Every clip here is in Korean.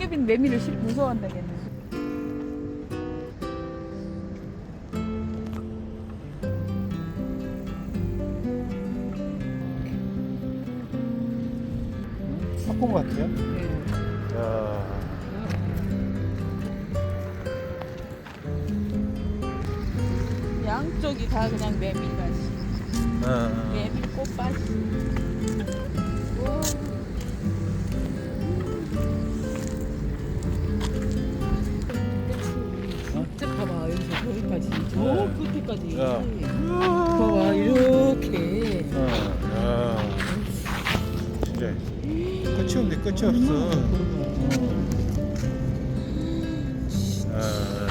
여긴 매미를 싫 무서워한다겠네. 사건 같아요? 네. 야. 양쪽이 다 그냥 매미가시. 어. 매미 꽃밭이. 우와. 저기까지 저 네. 끝에까지 야. 봐봐 이렇게 어. 야. 진짜 끝이 없네 끝이 없어. 어. 아.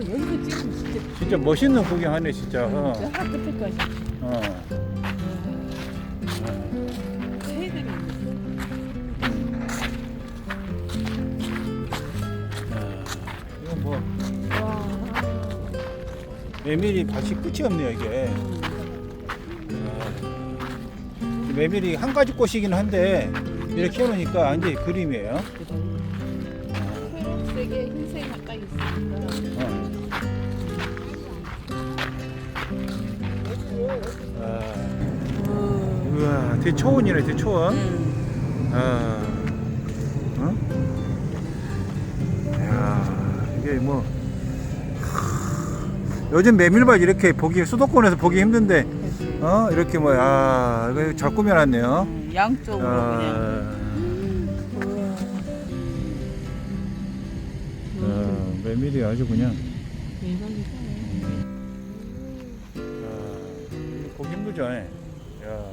여기서 찍으면 진짜 멋있는 구경하네 진짜. 어. 저 끝에까지 어. 새들이 아, 이건 뭐 와 메밀이 밭이 끝이 없네요 이게. 아, 메밀이 한 가지 꽃이긴 한데 이렇게 해놓으니까 완전히 그림이에요. 초록색에 흰색 가까이 있습니다 어. 아, 우와, 되게 초원이네, 되게 초원. 아, 어? 야, 이게 뭐 하, 요즘 메밀밭 이렇게 보기 수도권에서 보기 힘든데, 어 이렇게 뭐, 아, 이거 잘 꾸며놨네요. 음, 양쪽으로 그냥 아, 우와. 아, 메밀이 아주 그냥. 대 힘들죠. 야,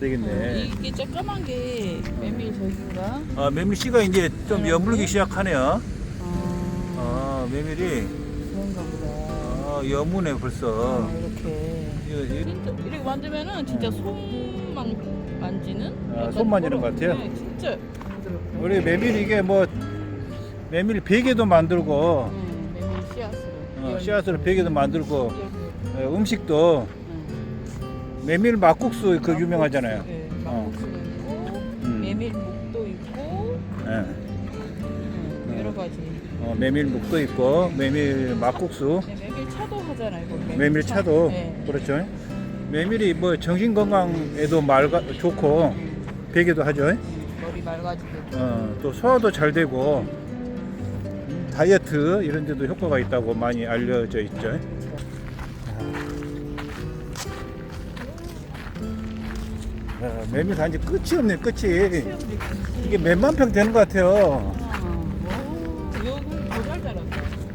되겠네. 어, 이게 쬐까만 게 메밀 저기가 아, 메밀 씨가 이제 좀 네. 여물기 시작하네요. 아, 아, 메밀이 그런가 보다. 아, 여무네 벌써. 아, 이렇게 이거, 이거, 진짜 이렇게 만지면은 진짜 손만 만지는? 아, 약간 손 만지는 그런- 것 같아요? 네, 진짜 부드럽고. 우리 메밀 이게 뭐 메밀 베개도 만들고 네, 메밀 씨앗으로. 어, 열- 씨앗으로 베개도 만들고 열- 어, 음식도 응. 메밀 막국수 그 유명하잖아요. 네, 어. 막국수가 있고 음. 메밀묵도 있고 예. 음, 여러 가지. 어, 메밀묵도 있고 메밀 막국수, 네, 메밀 차도 하잖아요. 이거 메밀 차도 네. 그렇죠. 메밀이 뭐 정신 건강에도 맑아 좋고 베개도 하죠. 음, 머리 맑아지고. 어, 또 소화도 잘 되고 다이어트 이런 데도 효과가 있다고 많이 알려져 있죠. 아, 메밀 단지 끝이 없네 끝이 이게 몇만 평 되는 것 같아요.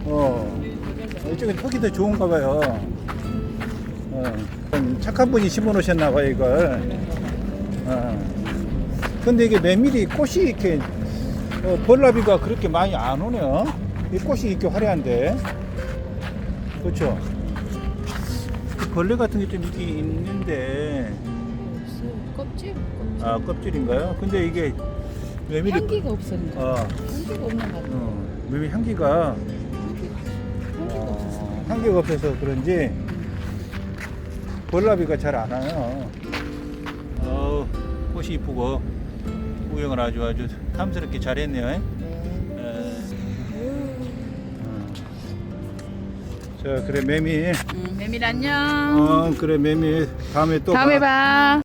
어. 이쪽에 턱이 더 좋은가 봐요. 어, 좀 착한 분이 심어 놓으셨나 봐요 이걸. 어. 근데 이게 메밀이 꽃이 이렇게 어, 벌나비가 그렇게 많이 안 오네요. 이 꽃이 이렇게 화려한데. 그렇죠. 벌레 같은 게 좀 있긴 있는데 껍질? 껍질. 아 껍질인가요? 근데 이게 메밀이 향기가 없으니까. 어, 향기가 없는 것 같아. 어, 메밀 향기가 향기가 없어서. 어, 향기가 없어서 그런지 벌나비가 잘 안 와요. 어, 꽃이 이쁘고 구경을 아주 아주 탐스럽게 잘했네요. 에? 네. 어. 자, 그래 메밀. 음, 메밀 안녕. 어, 그래 메밀 다음에 또 다음에 봐. 봐.